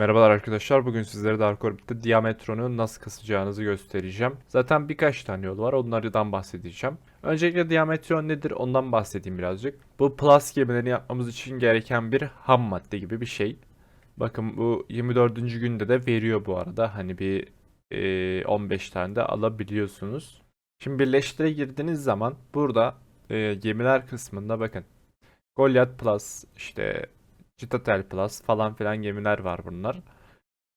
Merhabalar arkadaşlar. Bugün sizlere Dark Orbit'te Diametron'u nasıl kasacağınızı göstereceğim. Zaten birkaç tane yol var. Onlardan bahsedeceğim. Öncelikle Diametron nedir ondan bahsedeyim birazcık. Bu plus gemilerini yapmamız için gereken bir ham madde gibi bir şey. Bakın bu 24. günde de veriyor bu arada. Hani bir e, 15 tane de alabiliyorsunuz. Şimdi birleştire girdiğiniz zaman burada e, gemiler kısmında bakın. Goliath Plus işte Citadel Plus falan filan gemiler var bunlar.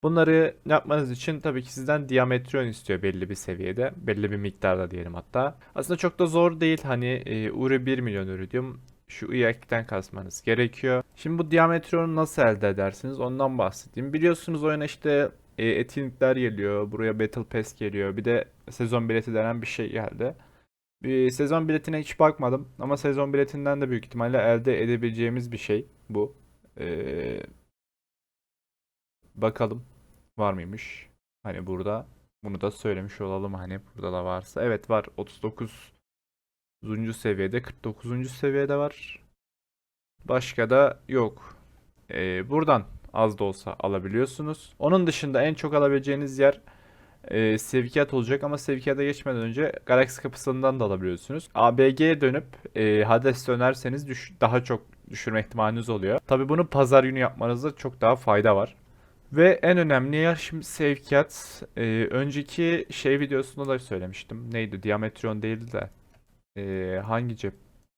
Bunları yapmanız için tabii ki sizden Diametron istiyor belli bir seviyede. Belli bir miktarda diyelim hatta. Aslında çok da zor değil. Hani e, Uri 1 milyon iridium şu IAK'ten kasmanız gerekiyor. Şimdi bu Diametron'u nasıl elde edersiniz ondan bahsedeyim. Biliyorsunuz oyuna işte e, etkinlikler geliyor. Buraya Battle Pass geliyor. Bir de sezon bileti denen bir şey geldi. Bir sezon biletine hiç bakmadım ama sezon biletinden de büyük ihtimalle elde edebileceğimiz bir şey bu. Ee, bakalım var mıymış? Hani burada bunu da söylemiş olalım hani burada da varsa. Evet var 39. seviyede 49. seviyede var. Başka da yok. Ee, buradan az da olsa alabiliyorsunuz. Onun dışında en çok alabileceğiniz yer e, sevkiyat olacak ama sevkiyata geçmeden önce Galaxy kapısından da alabiliyorsunuz. ABG'ye dönüp e, Hades dönerseniz daha çok düşürme ihtimaliniz oluyor. Tabi bunu pazar günü yapmanızda çok daha fayda var. Ve en önemli yer şimdi sevkiyat. E, önceki şey videosunda da söylemiştim. Neydi? Diametron değildi de. E, hangi cep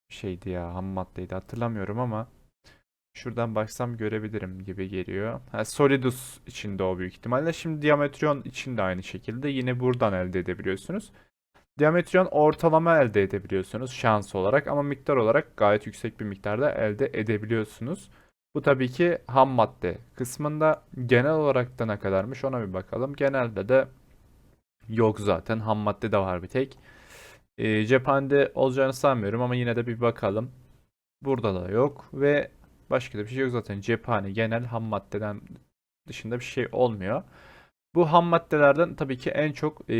şeydi ya? Ham maddeydi hatırlamıyorum ama Şuradan baksam görebilirim gibi geliyor. Ha, Solidus içinde o büyük ihtimalle. Şimdi Diametron için de aynı şekilde yine buradan elde edebiliyorsunuz. Diametron ortalama elde edebiliyorsunuz şans olarak ama miktar olarak gayet yüksek bir miktarda elde edebiliyorsunuz. Bu tabii ki ham madde kısmında genel olarak da ne kadarmış ona bir bakalım. Genelde de yok zaten ham madde de var bir tek. E, cephanede olacağını sanmıyorum ama yine de bir bakalım. Burada da yok ve Başka da bir şey yok zaten. Cephane genel ham maddeden dışında bir şey olmuyor. Bu ham maddelerden tabii ki en çok e,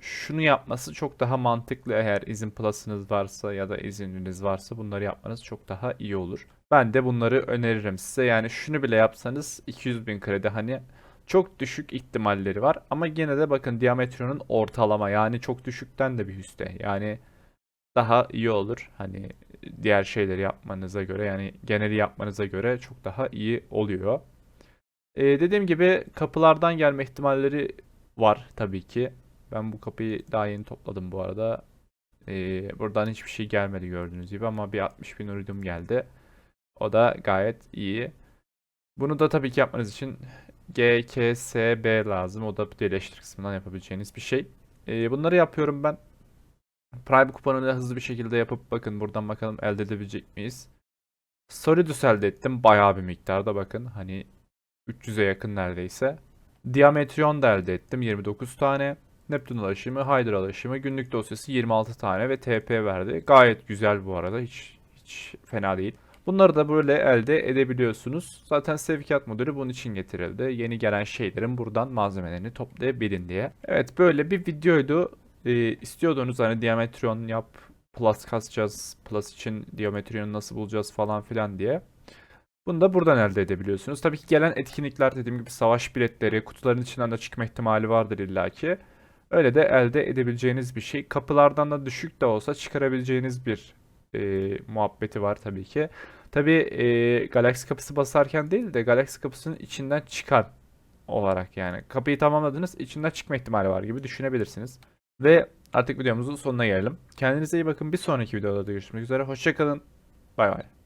şunu yapması çok daha mantıklı eğer izin plus'ınız varsa ya da izininiz varsa bunları yapmanız çok daha iyi olur. Ben de bunları öneririm size. Yani şunu bile yapsanız 200 bin kredi hani çok düşük ihtimalleri var. Ama yine de bakın Diametron'un ortalama yani çok düşükten de bir üste. Yani daha iyi olur. Hani diğer şeyleri yapmanıza göre yani geneli yapmanıza göre çok daha iyi oluyor. Ee, dediğim gibi kapılardan gelme ihtimalleri var tabii ki. Ben bu kapıyı daha yeni topladım bu arada. Ee, buradan hiçbir şey gelmedi gördüğünüz gibi ama bir 60 bin iridium geldi. O da gayet iyi. Bunu da tabii ki yapmanız için GKSB lazım. O da birleştir kısmından yapabileceğiniz bir şey. Ee, bunları yapıyorum ben. Prime kuponunu da hızlı bir şekilde yapıp bakın buradan bakalım elde edebilecek miyiz? Solidus elde ettim. Bayağı bir miktarda bakın. Hani 300'e yakın neredeyse. Diametron da elde ettim. 29 tane. Neptun alaşımı, Hydra alaşımı, günlük dosyası 26 tane ve TP verdi. Gayet güzel bu arada. Hiç hiç fena değil. Bunları da böyle elde edebiliyorsunuz. Zaten sevkiyat modülü bunun için getirildi. Yeni gelen şeylerin buradan malzemelerini toplayabilin diye. Evet böyle bir videoydu e, istiyordunuz hani Diametron yap Plus kasacağız. Plus için Diametron'u nasıl bulacağız falan filan diye. Bunu da buradan elde edebiliyorsunuz. Tabii ki gelen etkinlikler dediğim gibi savaş biletleri, kutuların içinden de çıkma ihtimali vardır illaki. Öyle de elde edebileceğiniz bir şey. Kapılardan da düşük de olsa çıkarabileceğiniz bir e, muhabbeti var tabii ki. Tabii e, Galaxy kapısı basarken değil de Galaxy kapısının içinden çıkan olarak yani. Kapıyı tamamladınız içinden çıkma ihtimali var gibi düşünebilirsiniz. Ve artık videomuzun sonuna gelelim. Kendinize iyi bakın. Bir sonraki videoda görüşmek üzere. Hoşçakalın. Bay bay.